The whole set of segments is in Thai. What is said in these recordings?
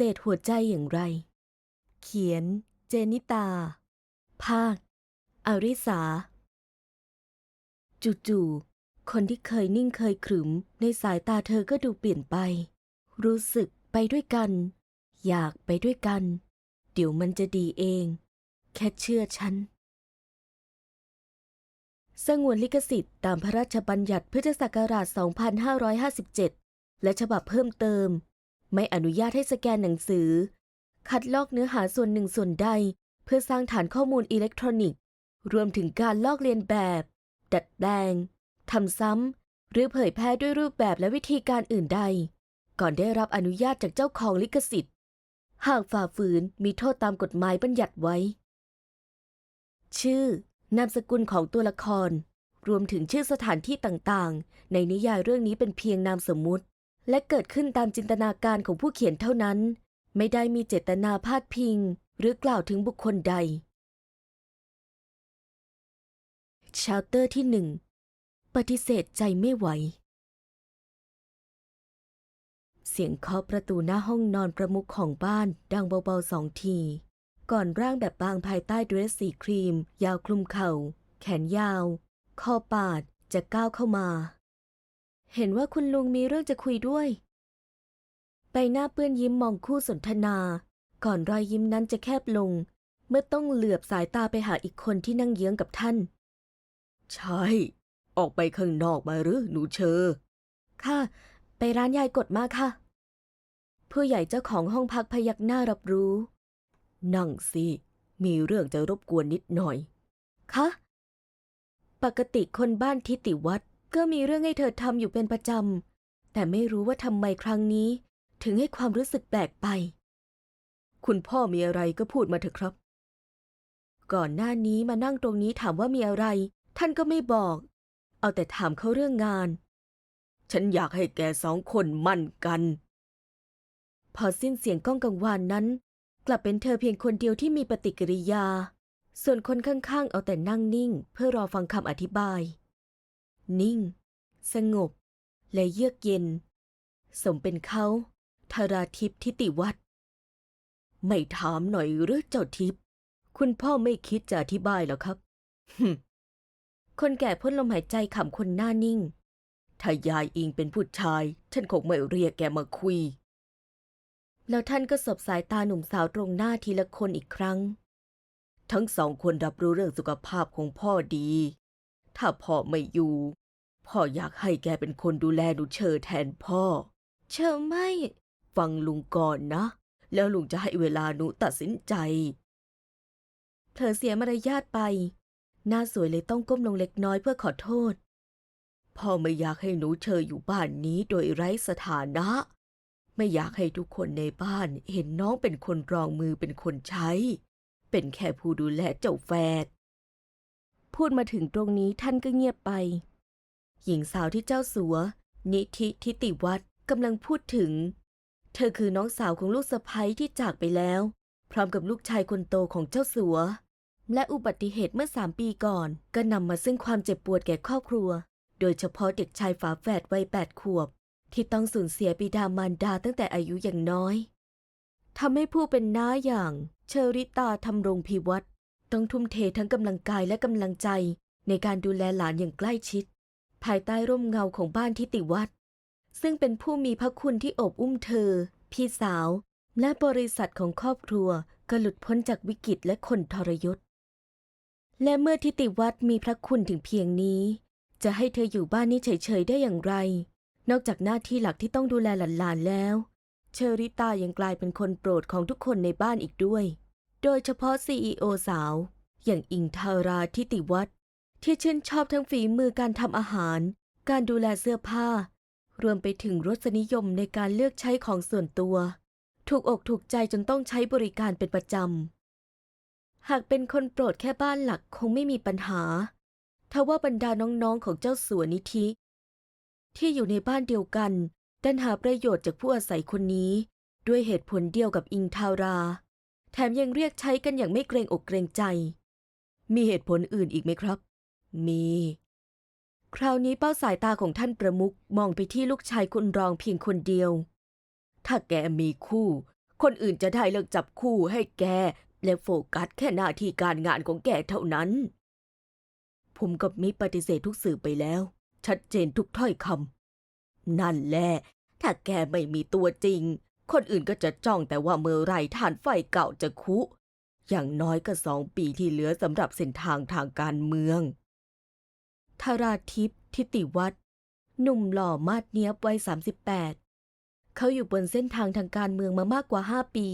เสธหัวใจอย่างไร เขียน เจนิตา ภาค อาริสา จู่ๆ คนที่เคยนิ่งเคยขรึม ในสายตาเธอก็ดูเปลี่ยนไป รู้สึกไปด้วยกัน อยากไปด้วยกัน เดี๋ยวมันจะดีเอง แค่เชื่อฉันสงวนลิขสิทธิ์ตามพระราชบัญญัติพุทธศักราช 2557 และฉบับเพิ่มเติม ไม่อนุญาตให้สแกนหนังสือ คัดลอกเนื้อหาส่วนหนึ่งส่วนใด เพื่อสร้างฐานข้อมูลอิเล็กทรอนิกส์ รวมถึงการลอกเลียนแบบ ดัดแปลงทำซ้ำหรือเผยแพร่ด้วยรูปแบบและวิธีการอื่นใด ก่อนได้รับอนุญาตจากเจ้าของลิขสิทธิ์ หากฝ่าฝืนมีโทษตามกฎหมายบัญญัติไว้ ชื่อ นามสกุลของตัวละคร รวมถึงชื่อสถานที่ต่างๆ ในนิยายเรื่องนี้เป็นเพียงนามสมมุติ และเกิดขึ้นตามจินตนาการของผู้เขียนเท่านั้น ไม่ได้มีเจตนาพาดพิง หรือกล่าวถึงบุคคลใด ชาเตอร์ที่หนึ่งปฏิเสธใจไม่ไหว เสียงเคาะประตูหน้าห้องนอนประมุขของบ้านดังเบาๆสองที ก่อนร่างแบบบางภายใต้เดรสสีครีม ยาวคลุมเข่า แขนยาว คอปาดจะก้าวเข้ามา เห็นว่าคุณลุงมีเรื่องจะคุยด้วย ใบหน้าเปื้อนยิ้มมองคู่สนทนา ก่อนรอยยิ้มนั้นจะแคบลง เมื่อต้องเหลือบสายตาไปหาอีกคนที่นั่งเยื้องกับท่าน ใช่ ออกไปข้างนอกมาหรือหนูเชอ ค่ะ ไปร้านยายกดมาค่ะ ผู้ใหญ่เจ้าของห้องพักพยักหน้ารับรู้ นั่งสิ มีเรื่องจะรบกวนนิดหน่อย คะ ปกติคนบ้านทิติวัฒน์ ก็มีเรื่องให้เธอทำอยู่เป็นประจำ แต่ไม่รู้ว่าทำไมครั้งนี้ ถึงให้ความรู้สึกแปลกไป คุณพ่อมีอะไรก็พูดมาเถอะครับ ก่อนหน้านี้มานั่งตรงนี้ถามว่ามีอะไร ท่านก็ไม่บอก เอาแต่ถามเขาเรื่องงาน ฉันอยากให้แกสองคนมั่นกัน พอสิ้นเสียงก้องกังวานนั้น กลับเป็นเธอเพียงคนเดียวที่มีปฏิกิริยา ส่วนคนข้างๆ เอาแต่นั่งนิ่ง เพื่อรอฟังคำอธิบาย นิ่ง สงบ และเยือกเย็น สมเป็นเขาธาราทิพย์ทิติวัฒน์ไม่ถามหน่อยหรือเจ้าทิพย์คุณพ่อไม่คิดจะอธิบายหรอครับฮึคนแก่พ่นลมหายใจขำคนหน้านิ่ง ถ้ายายอิงเป็นผู้ชาย ฉันคงไม่เรียกแกมาคุย แล้วท่านก็สบสายตาหนุ่มสาวตรงหน้าทีละคนอีกครั้ง ทั้งสองคนรับรู้เรื่องสุขภาพของพ่อดี ถ้าพ่อไม่อยู่ พ่ออยากให้แกเป็นคนดูแลหนูเชอแทนพ่อ เชื่อไม่ ฟังลุงก่อนนะ แล้วลุงจะให้เวลาหนูตัดสินใจเผลอเสียมารยาทไป หน้าสวยเลยต้องก้มลงเล็กน้อยเพื่อขอโทษ พ่อไม่อยากให้หนูเชออยู่บ้านนี้โดยไร้สถานะ ไม่อยากให้ทุกคนในบ้านเห็นน้องเป็นคนรองมือเป็นคนใช้ เป็นแค่ผู้ดูแลเจ้าแฝด พูดมาถึงตรงนี้ท่านก็เงียบไป หญิงสาวที่เจ้าสัว นิธิทิติวัฒน์กำลังพูดถึง เธอคือน้องสาวของลูกสะใภ้ที่จากไปแล้ว พร้อมกับลูกชายคนโตของเจ้าสัว และอุบัติเหตุเมื่อสามปีก่อน ก็นำมาซึ่งความเจ็บปวดแก่ครอบครัว โดยเฉพาะเด็กชายฝาแฝดวัยแปดขวบ ที่ต้องสูญเสียบิดามารดาตั้งแต่อายุอย่างน้อยทำให้ผู้เป็นน้าอย่างเชอริตาทำรงพิวัตร ต้องทุ่มเททั้งกำลังกายและกำลังใจในการดูแลหลานอย่างใกล้ชิด ภายใต้ร่มเงาของบ้านทิติวัฒน์ซึ่งเป็นผู้มีพระคุณที่อบอุ้มเธอ พี่สาว และบริษัทของครอบครัวก็หลุดพ้นจากวิกฤตและคนทรยศ และเมื่อทิติวัฒน์มีพระคุณถึงเพียงนี้ จะให้เธออยู่บ้านนี้เฉยๆได้อย่างไร นอกจากหน้าที่หลักที่ต้องดูแลหลานๆแล้ว เชอริตายังกลายเป็นคนโปรดของทุกคนในบ้านอีกด้วย โดยเฉพาะซีอสาว อย่างอิงทาราทิติวัฒน์ที่ชื่นชอบทั้งฝีมือการทำอาหาร การดูแลเสื้อผ้า รวมไปถึงรสนิยมในการเลือกใช้ของส่วนตัว ถูกอกถูกใจจนต้องใช้บริการเป็นประจำ หากเป็นคนโปรดแค่บ้านหลักคงไม่มีปัญหาทว่าบรรดาน้องๆของเจ้าสัวนิธิ ที่อยู่ในบ้านเดียวกันดันหาประโยชน์จากผู้อาศัยคนนี้ ด้วยเหตุผลเดียวกับอิงทารา ถมยังเรียกใช้กันอย่างไม่เกรงอกเกรงใจ มีเหตุผลอื่นอีกไหมครับ มี คราวนี้เป้าสายตาของท่านประมุขมองไปที่ลูกชายคุณรองเพียงคนเดียว ถ้าแกมีคู่ คนอื่นจะได้เลิกจับคู่ให้แก และโฟกัสแค่หน้าที่การงานของแกเท่านั้น ผมกับมิปฏิเสธทุกสื่อไปแล้ว ชัดเจนทุกถ้อยคำนั่นแหละ ถ้าแกไม่มีตัวจริง คนอื่นก็จะจ้องแต่ว่าเมื่อไรฐานไฟเก่าจะคุ อย่างน้อยก็สองปีที่เหลือสำหรับเส้นทางทางการเมืองธาราทิพย์ทิติวัฒน์หนุ่มหล่อมาดเนียบวัย38 เขาอยู่บนเส้นทางทางการเมืองมามากกว่า 5 ปี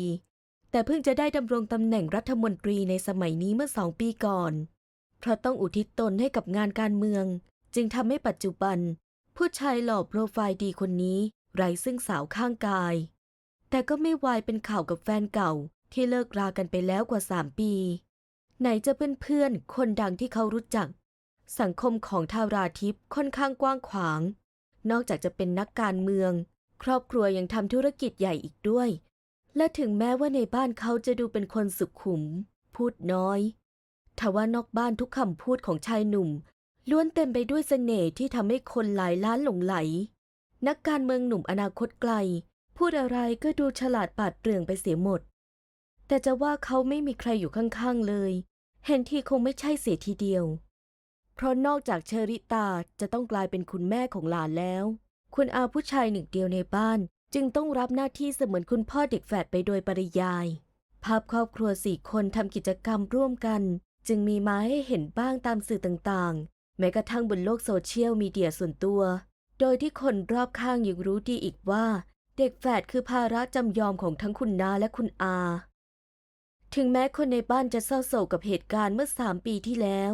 แต่เพิ่งจะได้ดำรงตำแหน่งรัฐมนตรีในสมัยนี้เมื่อสองปีก่อน เพราะต้องอุทิศตนให้กับงานการเมือง จึงทำให้ปัจจุบัน ผู้ชายหล่อโปรไฟล์ดีคนนี้ไร้ซึ่งสาวข้างกาย แต่ก็ไม่วายเป็นข่าวกับแฟนเก่าที่เลิกรากันไปแล้วกว่า3ปี ไหนจะเป็นเพื่อนๆ คนดังที่เขารู้จัก สังคมของทาราทิพย์ค่อนข้างกว้างขวาง นอกจากจะเป็นนักการเมือง ครอบครัวยังทำธุรกิจใหญ่อีกด้วย และถึงแม้ว่าในบ้านเขาจะดูเป็นคนสุขุม พูดน้อยทว่านอกบ้านทุกคำพูดของชายหนุ่ม ล้วนเต็มไปด้วยเสน่ห์ที่ทำให้คนหลายล้านหลงไหล นักการเมืองหนุ่มอนาคตไกล พูดอะไรก็ดูฉลาดปาดเปรื่องไปเสียหมด แต่จะว่าเขาไม่มีใครอยู่ข้างๆเลย เห็นทีคงไม่ใช่เสียทีเดียว เพราะนอกจากเชอริตาจะต้องกลายเป็นคุณแม่ของหลานแล้ว คุณอาผู้ชายหนึ่งเดียวในบ้านจึงต้องรับหน้าที่เสมือนคุณพ่อเด็กแฝดไปโดยปริยาย ภาพครอบครัวสี่คนทำกิจกรรมร่วมกัน จึงมีมาให้เห็นบ้างตามสื่อต่างๆ แม้กระทั่งบนโลกโซเชียลมีเดียส่วนตัว โดยที่คนรอบข้างยังรู้ดีอีกว่า เด็กแฝดคือภาระจำยอมของทั้งคุณนาและคุณอา ถึงแม้คนในบ้านจะเศร้าโศกกับเหตุการณ์เมื่อสามปีที่แล้ว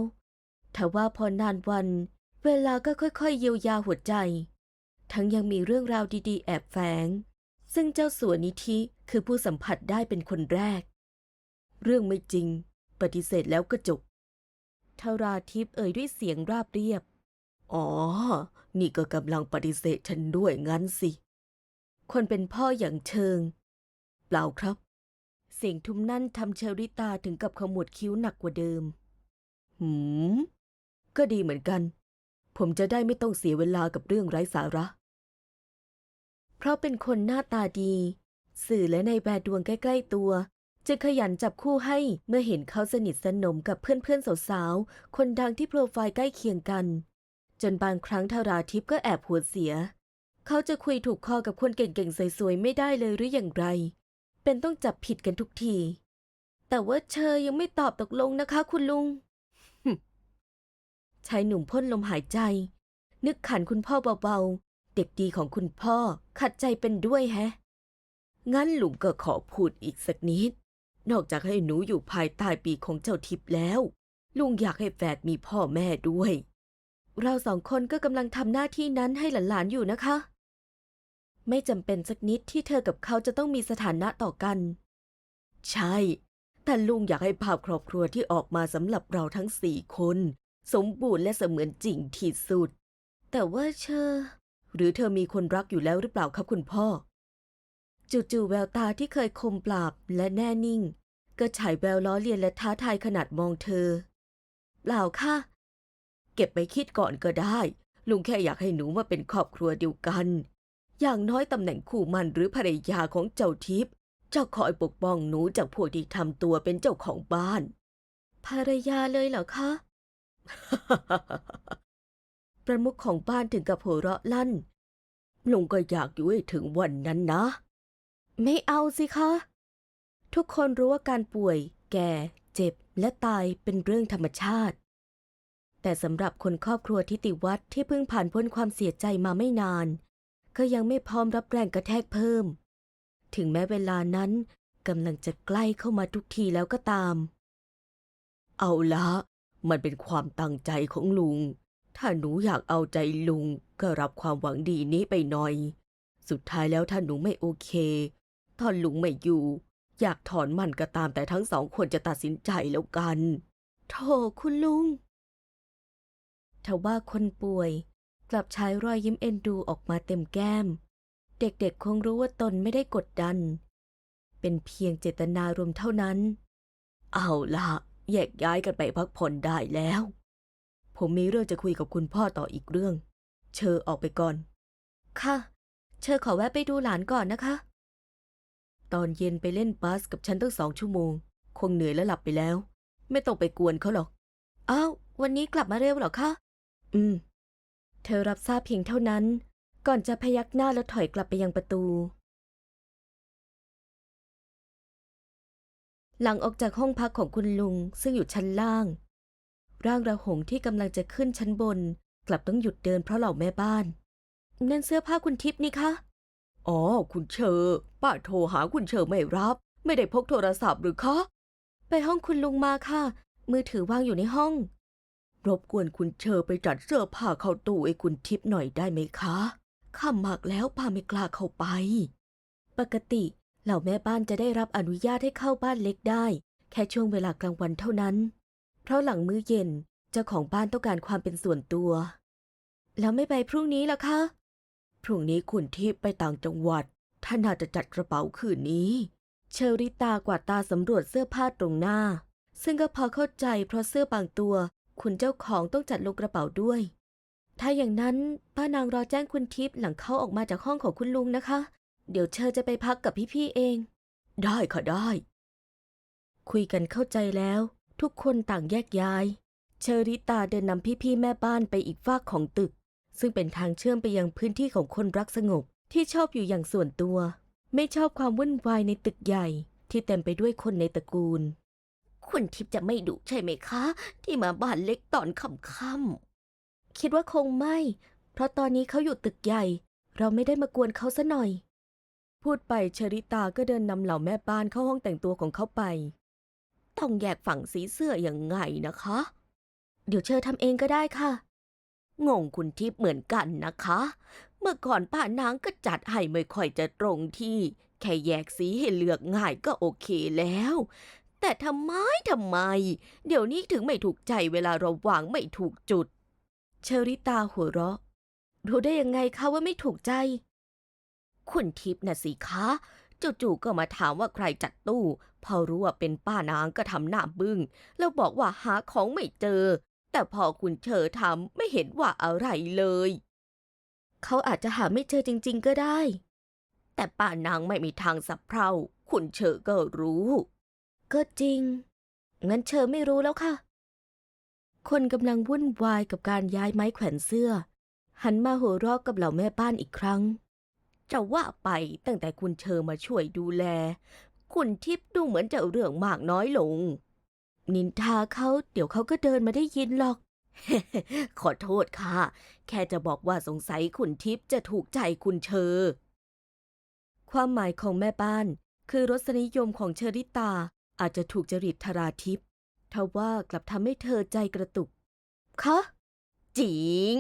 ทว่าพอนานวัน เวลาก็ค่อยๆเยียวยาหัวใจ ทั้งยังมีเรื่องราวดีๆ แอบแฝง ซึ่งเจ้าสัวนิธิคือผู้สัมผัสได้เป็นคนแรก เรื่องไม่จริง ปฏิเสธแล้วก็จบทาราทิพย์เอ่ยด้วยเสียงราบเรียบ อ๋อ นี่ก็กำลังปฏิเสธฉันด้วยงั้นสิ คนเป็นพ่ออย่างเชิง เปล่าครับ เสียงทุ้มนั่นทำเชอริตาถึงกับขมวดคิ้วหนักกว่าเดิม หืม ก็ดีเหมือนกัน ผมจะได้ไม่ต้องเสียเวลากับเรื่องไร้สาระ เพราะเป็นคนหน้าตาดี สื่อและในแวดวงใกล้ ๆ ตัวจะขยันจับคู่ให้เมื่อเห็นเขาสนิทสนมกับเพื่อนๆสาวๆ คนดังที่โปรไฟล์ใกล้เคียงกัน จนบางครั้งทาราทิพย์ก็แอบหัวเสีย เขาจะคุยถูกคอกับคนเก่งๆสวยๆไม่ได้เลยหรืออย่างไร เป็นต้องจับผิดกันทุกที แต่ว่าเชอยังไม่ตอบตกลงนะคะ คุณลุงชายหนุ่มพ่นลมหายใจ นึกขันคุณพ่อเบาๆ เด็กดีของคุณพ่อขัดใจเป็นด้วยแฮะ งั้นลุงก็ขอพูดอีกสักนิด นอกจากให้หนูอยู่ภายใต้ปีกของเจ้าทิพย์แล้ว ลุงอยากให้แฝดมีพ่อแม่ด้วย เราสองคนก็กำลังทำหน้าที่นั้นให้หลานๆอยู่นะคะ ไม่จำเป็นสักนิดที่เธอกับเขาจะต้องมีสถานะต่อกัน ใช่ แต่ลุงอยากให้ภาพครอบครัวที่ออกมาสำหรับเราทั้งสี่คน สมบูรณ์และเสมือนจริงที่สุด แต่ว่าเชอหรือเธอมีคนรักอยู่แล้วหรือเปล่าครับคุณพ่อ จู่ๆแววตาที่เคยคมปราบและแน่นิ่ง ก็ฉายแววล้อเลียนและท้าทายขนาดมองเธอ เปล่าค่ะ เก็บไปคิดก่อนก็ได้ ลุงแค่อยากให้หนูมาเป็นครอบครัวเดียวกัน อย่างน้อยตำแหน่งคู่มันหรือภรรยาของเจ้าทิพย์จะคอยปกป้องหนูจากพวกที่ทำตัวเป็นเจ้าของบ้าน ภรรยาเลยเหรอคะ ประมุขของบ้านถึงกับหัวเราะลั่น ลุงก็อยากอยู่ให้ถึงวันนั้นนะ ไม่เอาสิคะ ทุกคนรู้ว่าการป่วย แก่ เจ็บและตายเป็นเรื่องธรรมชาติ แต่สำหรับคนครอบครัวทิติวัฒน์ที่เพิ่งผ่านพ้นความเสียใจมาไม่นาน ก็ยังไม่พร้อมรับแรงกระแทกเพิ่ม ถึงแม้เวลานั้นกำลังจะใกล้เข้ามาทุกทีแล้วก็ตาม เอาละ มันเป็นความตั้งใจของลุง ถ้าหนูอยากเอาใจลุงก็รับความหวังดีนี้ไปหน่อย สุดท้ายแล้วถ้าหนูไม่โอเค ตอนลุงไม่อยู่ อยากถอนมันก็ตามแต่ทั้งสองคนจะตัดสินใจแล้วกันโถคุณลุงทว่าคนป่วย กลับใช้รอยยิ้มเอ็นดูออกมาเต็มแก้ม เด็กๆคงรู้ว่าตนไม่ได้กดดัน เป็นเพียงเจตนารมณ์เท่านั้น เอาละแยกย้ายกันไปพักผ่อนได้แล้ว ผมมีเรื่องจะคุยกับคุณพ่อต่ออีกเรื่อง เชิญออกไปก่อน ค่ะ เชอขอแวะไปดูหลานก่อนนะคะ ตอนเย็นไปเล่นบาสกับฉันตั้งสองชั่วโมง คงเหนื่อยแล้วหลับไปแล้ว ไม่ต้องไปกวนเขาหรอก อ้าว วันนี้กลับมาเร็วเหรอคะ อืม เธอรับทราบเพียงเท่านั้น ก่อนจะพยักหน้าแล้วถอยกลับไปยังประตู หลังออกจากห้องพักของคุณลุงซึ่งอยู่ชั้นล่าง ร่างระหงที่กำลังจะขึ้นชั้นบน กลับต้องหยุดเดินเพราะเหล่าแม่บ้าน นั่นเสื้อผ้าคุณทิพย์นี่คะ อ๋อ คุณเชอร์ป้าโทรหาคุณเชอร์ไม่รับ ไม่ได้พกโทรศัพท์หรือคะ ไปห้องคุณลุงมาค่ะ มือถือวางอยู่ในห้อง รบกวนคุณเชอร์ไปจัดเสื้อผ้าเข้าตู้ไอ้คุณทิพย์หน่อยได้ไหมคะค่ำมากแล้วป้าไม่กล้าเข้าไป ปกติเหล่าแม่บ้านจะได้รับอนุญาตให้เข้าบ้านเล็กได้ แค่ช่วงเวลากลางวันเท่านั้น เพราะหลังมื้อเย็นเจ้าของบ้านต้องการความเป็นส่วนตัว แล้วไม่ไปพรุ่งนี้ล่ะคะ พรุ่งนี้คุณทิพย์ไปต่างจังหวัด ท่านน่าจะจัดกระเป๋าคืนนี้ เชอริตากวาดตาสำรวจเสื้อผ้าตรงหน้า ซึ่งก็พอเข้าใจเพราะเสื้อบางตัว คุณเจ้าของต้องจัดลงกระเป๋าด้วย ถ้าอย่างนั้นป้านางรอแจ้งคุณทิพย์หลังเข้าออกมาจากห้องของคุณลุงนะคะ เดี๋ยวเชอจะไปพักกับพี่ๆเอง ได้ค่ะได้ คุยกันเข้าใจแล้ว ทุกคนต่างแยกย้าย เชอริตาเดินนำพี่ๆแม่บ้านไปอีกฝากของตึก ซึ่งเป็นทางเชื่อมไปยังพื้นที่ของคนรักสงบที่ชอบอยู่อย่างส่วนตัว ไม่ชอบความวุ่นวายในตึกใหญ่ที่เต็มไปด้วยคนในตระกูล คุณทิพย์จะไม่ดุใช่ไหมคะ ที่มาบ้านเล็กตอนค่ำๆคิดว่าคงไม่ เพราะตอนนี้เขาอยู่ตึกใหญ่ เราไม่ได้มากวนเขาซะหน่อย พูดไปเชอริตาก็เดินนำเหล่าแม่บ้านเข้าห้องแต่งตัวของเขาไป ต้องแยกฝั่งสีเสื้ออย่างไงนะคะ เดี๋ยวเชอทำเองก็ได้ค่ะ งงคุณทิพย์เหมือนกันนะคะ เมื่อก่อนป้านางก็จัดให้ไม่ค่อยจะตรงที่ แค่แยกสีให้เลือกง่ายก็โอเคแล้ว แต่ทำไมทำไม เดี๋ยวนี้ถึงไม่ถูกใจเวลาเราวางไม่ถูกจุด เชอริตาหัวเราะ รู้ได้ยังไงคะว่าไม่ถูกใจ คุณทิพย์น่ะสิคะจู่ๆก็มาถามว่าใครจัดตู้ พอรู้ว่าเป็นป้านางก็ทำหน้าบึง้ง แล้วบอกว่าหาของไม่เจอ แต่พอคุณเชอทำไม่เห็นว่าอะไรเลย เขาอาจจะหาไม่เจอจริง ๆ ก็ได้ แต่ป้านางไม่มีทางสับเพร่า คุณเชอก็รู้ ก็จริง งั้นเชอไม่รู้แล้วค่ะ คนกำลังวุ่นวายกับการย้ายไม้แขวนเสื้อ หันมาหัวเราะกับเหล่าแม่บ้านอีกครั้ง จะว่าไปตั้งแต่คุณเชอมาช่วยดูแล คุณทิพย์ดูเหมือนจะเรื่องมากน้อยลง นินทาเขาเดี๋ยวเขาก็เดินมาได้ยินหรอก ขอโทษค่ะ แค่จะบอกว่าสงสัยคุณทิพย์จะถูกใจคุณเชอ ความหมายของแม่บ้านคือรสนิยมของเชอริตา อาจจะถูกจริตธราทิพย์ทว่ากลับทำให้เธอใจกระตุก คะ จริง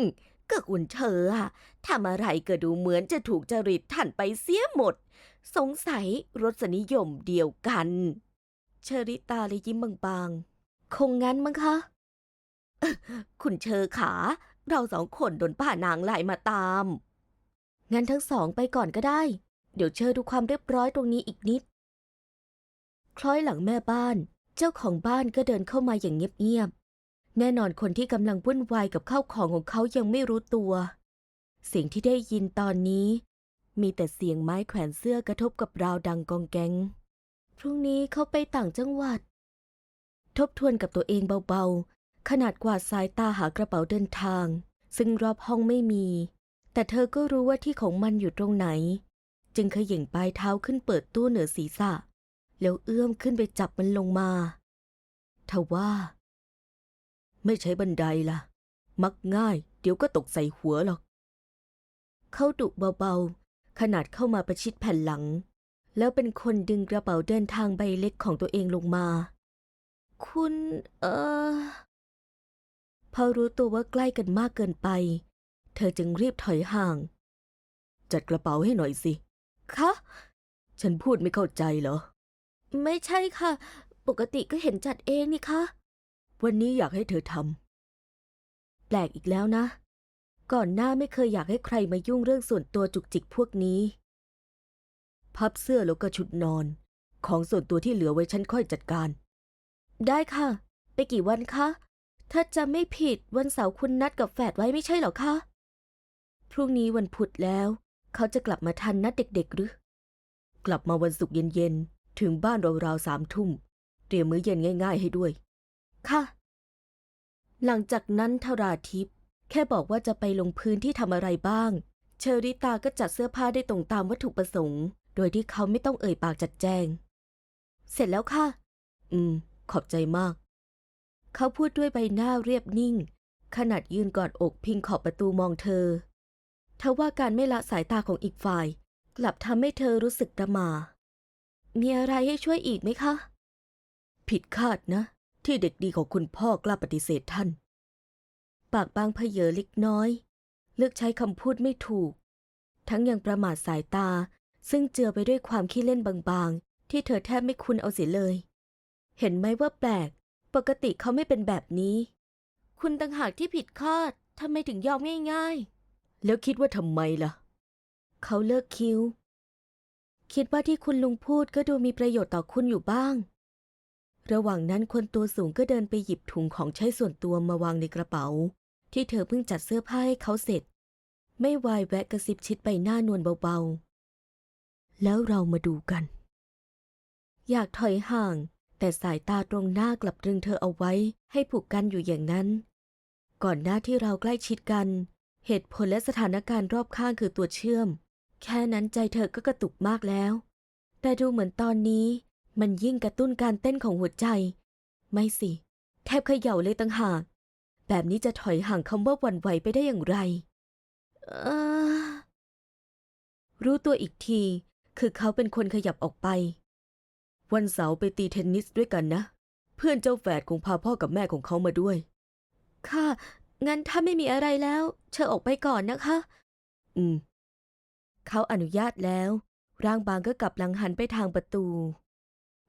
ก็คุณเชออะทำอะไรก็ดูเหมือนจะถูกจริตท่านไปเสียหมด สงสัยรสนิยมเดียวกัน เชอริตาเลยยิ้มบางๆ คงงั้นมั้งคะ คุณเชอขา เราสองคนโดนป้านางไล่มาตาม งั้นทั้งสองไปก่อนก็ได้ เดี๋ยวเชอดูความเรียบร้อยตรงนี้อีกนิด คล้อยหลังแม่บ้าน เจ้าของบ้านก็เดินเข้ามาอย่างเงียบๆ แน่นอนคนที่กำลังวุ่นวายกับข้าวของของเขายังไม่รู้ตัว เสียงที่ได้ยินตอนนี้ มีแต่เสียงไม้แขวนเสื้อกระทบกับราวดังกองแกงพรุ่งนี้เขาไปต่างจังหวัด ทบทวนกับตัวเองเบาๆ ขนาดกวาดสายตาหากระเป๋าเดินทาง ซึ่งรอบห้องไม่มี แต่เธอก็รู้ว่าที่ของมันอยู่ตรงไหน จึงเขย่งปลายเท้าขึ้นเปิดตู้เหนือศีรษะ แล้วเอื้อมขึ้นไปจับมันลงมาทว่า ไม่ใช้บันไดล่ะ มักง่าย เดี๋ยวก็ตกใส่หัวหรอก เขาดุเบาๆ ขนาดเข้ามาประชิดแผ่นหลัง แล้วเป็นคนดึงกระเป๋าเดินทางใบเล็กของตัวเองลงมา คุณเออพอรู้ตัวว่าใกล้กันมากเกินไป เธอจึงรีบถอยห่าง จัดกระเป๋าให้หน่อยสิ คะ ฉันพูดไม่เข้าใจเหรอ ไม่ใช่ค่ะ ปกติก็เห็นจัดเองนี่คะ วันนี้อยากให้เธอทแปลกอีกแล้วนะ ก่อนหน้าไม่เคยอยากให้ใครมายุ่งเรื่องส่วนตัวจุกจิกพวกนี้ำพับเสื้อแล้วก็ชุดนอน ของส่วนตัวที่เหลือไว้ฉันค่อยจัดการ ได้ค่ะ ไปกี่วันคะ ถ้าจะไม่ผิดวันเสาร์คุณนัดกับแฝดไว้ไม่ใช่เหรอคะ พรุ่งนี้วันพุธแล้ว เขาจะกลับมาทันนัดเด็กๆหรือ กลับมาวันศุกร์เย็นๆ ถึงบ้านราวๆสามทุ่ม เตรียมมื้อเย็นง่าย ๆ ให้ด้วย ค่ะ หลังจากนั้นทราทิพย์แค่บอกว่าจะไปลงพื้นที่ทำอะไรบ้าง เชอริตาก็จัดเสื้อผ้าได้ตรงตามวัตถุประสงค์ โดยที่เขาไม่ต้องเอ่ยปากจัดแจง เสร็จแล้วค่ะ อืม ขอบใจมาก เขาพูดด้วยใบหน้าเรียบนิ่ง ขนาดยืนกอดอกพิงขอบประตูมองเธอทว่าการไม่ละสายตาของอีกฝ่าย กลับทำให้เธอรู้สึกประหมา มีอะไรให้ช่วยอีกไหมคะ ผิดคาดนะ ที่เด็กดีของคุณพ่อกล้าปฏิเสธท่าน ปากบางเพเยอเล็กน้อย เลือกใช้คำพูดไม่ถูก ทั้งยังประมาทสายตา ซึ่งเจือไปด้วยความขี้เล่นบางๆ ที่เธอแทบไม่คุ้นเอาเสียเลย เห็นไหมว่าแปลก ปกติเขาไม่เป็นแบบนี้ คุณต่างหากที่ผิดคาดทำไมถึงยอมง่ายแล้วคิดว่าทำไมล่ะ เขาเลิกคิ้ว คิดว่าที่คุณลุงพูดก็ดูมีประโยชน์ต่อคุณอยู่บ้าง ระหว่างนั้นคนตัวสูงก็เดินไปหยิบถุงของใช้ส่วนตัวมาวางในกระเป๋า ที่เธอเพิ่งจัดเสื้อผ้าให้เขาเสร็จ ไม่วายแวะกระซิบชิดใบหน้านวลเบาๆ แล้วเรามาดูกัน อยากถอยห่าง แต่สายตาตรงหน้ากลับตรึงเธอเอาไว้ให้ผูกกันอยู่อย่างนั้น ก่อนหน้าที่เราใกล้ชิดกัน เหตุผลและสถานการณ์รอบข้างคือตัวเชื่อม แค่นั้นใจเธอก็กระตุกมากแล้ว แต่ดูเหมือนตอนนี้ มันยิ่งกระตุ้นการเต้นของหัวใจ ไม่สิ แทบเขย่าเลยตั้งหาก แบบนี้จะถอยห่างคำว่าหวั่นไหวไปได้อย่างไร เออ รู้ตัวอีกที คือเขาเป็นคนขยับออกไป วันเสาร์ไปตีเทนนิสด้วยกันนะ เพื่อนเจ้าแฝดคงพาพ่อกับแม่ของเขามาด้วย ค่ะ งั้นถ้าไม่มีอะไรแล้วเชิญออกไปก่อนนะคะ อืม เขาอนุญาตแล้ว ร่างบางก็กลับหลังหันไปทางประตู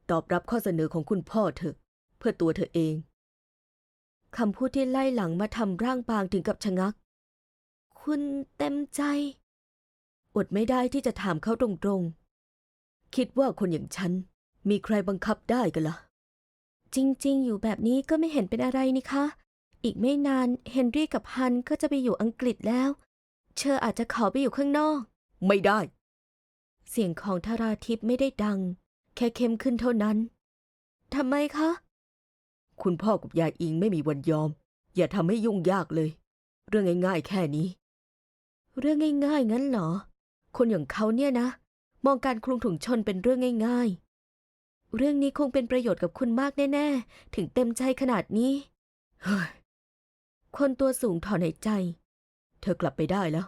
ตอบรับข้อเสนอของคุณพ่อเถอะ เพื่อตัวเธอเองคำพูดที่ไล่หลังมาทำร่างบางถึงกับชะงัก คุณเต็มใจ อดไม่ได้ที่จะถามเขาตรงๆ คิดว่าคนอย่างฉัน มีใครบังคับได้กันล่ะ จริงๆ อยู่แบบนี้ก็ไม่เห็นเป็นอะไรนี่คะ อีกไม่นานเฮนรี่กับฮันก็จะไปอยู่อังกฤษแล้ว เชออาจจะขอไปอยู่ข้างนอก ไม่ได้ เสียงของทาราทิพย์ไม่ได้ดัง แค่เข้มขึ้นเท่านั้น ทำไมคะ คุณพ่อกับยายอิงไม่มีวันยอม อย่าทำให้ยุ่งยากเลย เรื่องง่ายๆ แค่นี้ เรื่องง่าย ๆ งั้นเหรอ คนอย่างเขาเนี่ยนะ มองการคลุมถุงชนเป็นเรื่องง่าย ๆ เรื่องนี้คงเป็นประโยชน์กับคุณมากแน่ๆ ถึงเต็มใจขนาดนี้ เฮ้ย คนตัวสูงถอนหายใจ เธอกลับไปได้แล้ว